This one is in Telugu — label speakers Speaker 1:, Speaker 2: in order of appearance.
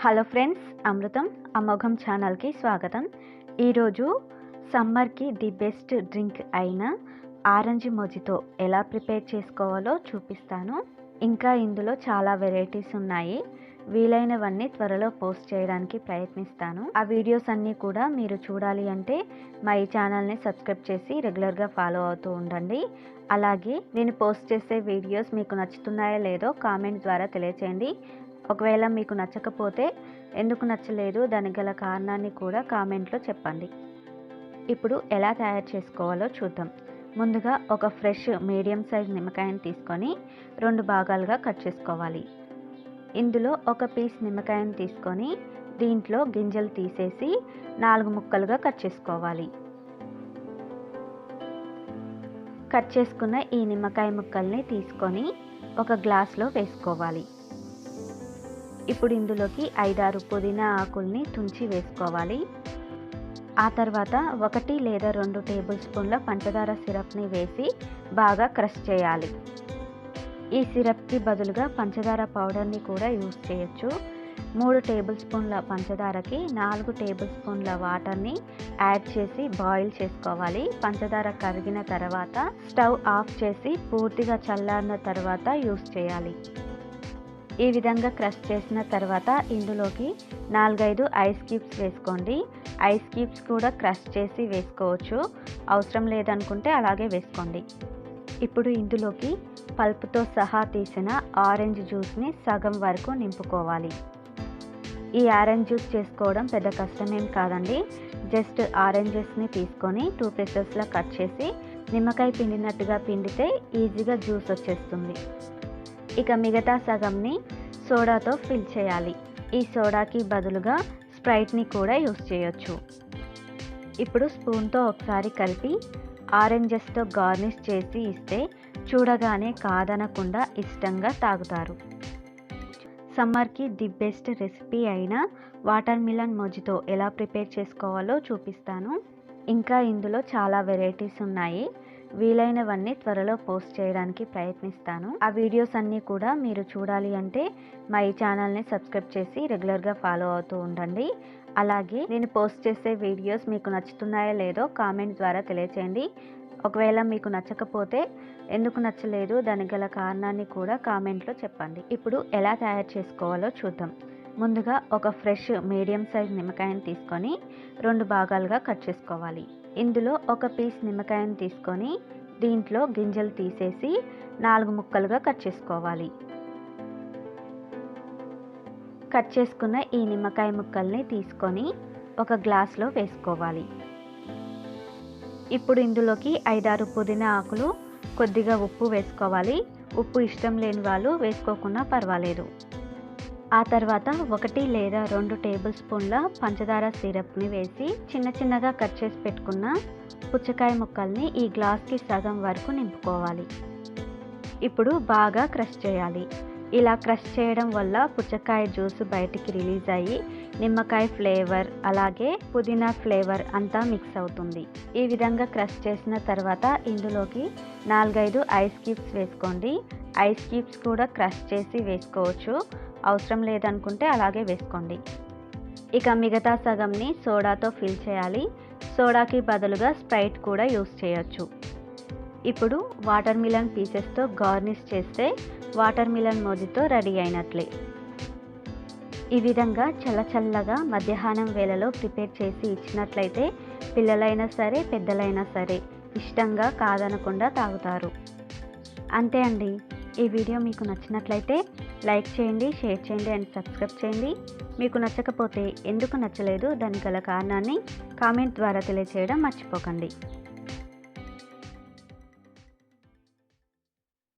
Speaker 1: హలో ఫ్రెండ్స్ అమృతం అమోఘం ఛానల్కి స్వాగతం ఈరోజు సమ్మర్కి ది బెస్ట్ డ్రింక్ అయిన ఆరెంజ్ మొజితో ఎలా ప్రిపేర్ చేసుకోవాలో చూపిస్తాను. ఇంకా ఇందులో చాలా వెరైటీస్ ఉన్నాయి. వీలైనవన్నీ త్వరలో పోస్ట్ చేయడానికి ప్రయత్నిస్తాను. ఆ వీడియోస్ అన్నీ కూడా మీరు చూడాలి అంటే మా ఈ ఛానల్ని సబ్స్క్రైబ్ చేసి రెగ్యులర్గా ఫాలో అవుతూ ఉండండి. అలాగే నేను పోస్ట్ చేసే వీడియోస్ మీకు నచ్చుతున్నాయో లేదో కామెంట్ ద్వారా తెలియచేయండి. ఒకవేళ మీకు నచ్చకపోతే ఎందుకు నచ్చలేదు దానికి గల కారణాన్ని కూడా కామెంట్లో చెప్పండి. ఇప్పుడు ఎలా తయారు చేసుకోవాలో చూద్దాం. ముందుగా ఒక ఫ్రెష్ మీడియం సైజ్ నిమ్మకాయని తీసుకొని రెండు భాగాలుగా కట్ చేసుకోవాలి. ఇందులో ఒక పీస్ నిమ్మకాయని తీసుకొని దీంట్లో గింజలు తీసేసి నాలుగు ముక్కలుగా కట్ చేసుకోవాలి. కట్ చేసుకున్న ఈ నిమ్మకాయ ముక్కల్ని తీసుకొని ఒక గ్లాస్లో వేసుకోవాలి. ఇప్పుడు ఇందులోకి ఐదారు పుదీనా ఆకుల్ని తుంచి వేసుకోవాలి. ఆ తర్వాత ఒకటి లేదా రెండు టేబుల్ స్పూన్ల పంచదార సిరప్ని వేసి బాగా క్రష్ చేయాలి. ఈ సిరప్కి బదులుగా పంచదార పౌడర్ని కూడా యూస్ చేయొచ్చు. మూడు టేబుల్ స్పూన్ల పంచదారకి నాలుగు టేబుల్ స్పూన్ల వాటర్ని యాడ్ చేసి బాయిల్ చేసుకోవాలి. పంచదార కరిగిన తర్వాత స్టవ్ ఆఫ్ చేసి పూర్తిగా చల్లారిన తర్వాత యూస్ చేయాలి. ఈ విధంగా క్రష్ చేసిన తర్వాత ఇందులోకి నాలుగైదు ఐస్ క్యూబ్స్ వేసుకోండి. ఐస్ క్యూబ్స్ కూడా క్రష్ చేసి వేసుకోవచ్చు. అవసరం లేదనుకుంటే అలాగే వేసుకోండి. ఇప్పుడు ఇందులోకి పల్పుతో సహా తీసిన ఆరెంజ్ జ్యూస్ని సగం వరకు నింపుకోవాలి. ఈ ఆరెంజ్ జ్యూస్ చేసుకోవడం పెద్ద కష్టమేం కాదండి. జస్ట్ ఆరెంజెస్ని తీసుకొని టూ పీసెస్లో కట్ చేసి నిమ్మకాయ పిండినట్టుగా పిండితే ఈజీగా జ్యూస్ వచ్చేస్తుంది. ఇక మిగతా సగంని సోడాతో ఫిల్ చేయాలి. ఈ సోడాకి బదులుగా స్ప్రైట్ని కూడా యూస్ చేయొచ్చు. ఇప్పుడు స్పూన్తో ఒకసారి కలిపి ఆరెంజెస్తో గార్నిష్ చేసి ఇస్తే చూడగానే కాదనకుండా ఇష్టంగా తాగుతారు. సమ్మర్కి ది బెస్ట్ రెసిపీ అయిన వాటర్ మిలన్ మొజితో ఎలా ప్రిపేర్ చేసుకోవాలో చూపిస్తాను. ఇంకా ఇందులో చాలా వెరైటీస్ ఉన్నాయి. వీలైనవన్నీ త్వరలో పోస్ట్ చేయడానికి ప్రయత్నిస్తాను. ఆ వీడియోస్ అన్నీ కూడా మీరు చూడాలి అంటే మా ఈ ఛానల్ని సబ్స్క్రైబ్ చేసి రెగ్యులర్గా ఫాలో అవుతూ ఉండండి. అలాగే నేను పోస్ట్ చేసే వీడియోస్ మీకు నచ్చుతున్నాయో లేదో కామెంట్ ద్వారా తెలియచేయండి. ఒకవేళ మీకు నచ్చకపోతే ఎందుకు నచ్చలేదు దానికి గల కారణాన్ని కూడా కామెంట్లో చెప్పండి. ఇప్పుడు ఎలా తయారు చేసుకోవాలో చూద్దాం. ముందుగా ఒక ఫ్రెష్ మీడియం సైజ్ నిమ్మకాయని తీసుకొని రెండు భాగాలుగా కట్ చేసుకోవాలి. ఇందులో ఒక పీస్ నిమ్మకాయని తీసుకొని దీంట్లో గింజలు తీసేసి నాలుగు ముక్కలుగా కట్ చేసుకోవాలి. కట్ చేసుకున్న ఈ నిమ్మకాయ ముక్కల్ని తీసుకొని ఒక గ్లాస్లో వేసుకోవాలి. ఇప్పుడు ఇందులోకి ఐదారు పుదీనా ఆకులు కొద్దిగా ఉప్పు వేసుకోవాలి. ఉప్పు ఇష్టం లేని వాళ్ళు వేసుకోకుండా పర్వాలేదు. ఆ తర్వాత ఒకటి లేదా రెండు టేబుల్ స్పూన్ల పంచదార సిరప్ని వేసి చిన్న చిన్నగా కట్ చేసి పెట్టుకున్న పుచ్చకాయ ముక్కల్ని ఈ గ్లాస్కి సగం వరకు నింపుకోవాలి. ఇప్పుడు బాగా క్రష్ చేయాలి. ఇలా క్రష్ చేయడం వల్ల పుచ్చకాయ జ్యూస్ బయటికి రిలీజ్ అయ్యి నిమ్మకాయ ఫ్లేవర్ అలాగే పుదీనా ఫ్లేవర్ అంతా మిక్స్ అవుతుంది. ఈ విధంగా క్రష్ చేసిన తర్వాత ఇందులోకి నాలుగైదు ఐస్ క్యూబ్స్ వేసుకోండి. ఐస్ క్యూబ్స్ కూడా క్రష్ చేసి వేసుకోవచ్చు. అవసరం లేదనుకుంటే అలాగే వేసుకోండి. ఇక మిగతా సగంని సోడాతో ఫిల్ చేయాలి. సోడాకి బదులుగా స్ప్రైట్ కూడా యూస్ చేయొచ్చు. ఇప్పుడు వాటర్ మిలన్ పీసెస్తో గార్నిష్ చేస్తే వాటర్ మిలన్ మోజితో రెడీ అయినట్లే. ఈ విధంగా చల్ల చల్లగా మధ్యాహ్నం వేళలో ప్రిపేర్ చేసి ఇచ్చినట్లయితే పిల్లలైనా సరే పెద్దలైనా సరే ఇష్టంగా కాదనకుండా తాగుతారు. అంతే అండి. ఈ వీడియో మీకు నచ్చినట్లయితే లైక్ చేయండి షేర్ చేయండి అండ్ సబ్స్క్రైబ్ చేయండి. మీకు నచ్చకపోతే ఎందుకు నచ్చలేదు? దానికి గల కారణాన్ని కామెంట్ ద్వారా తెలియచేయడం మర్చిపోకండి.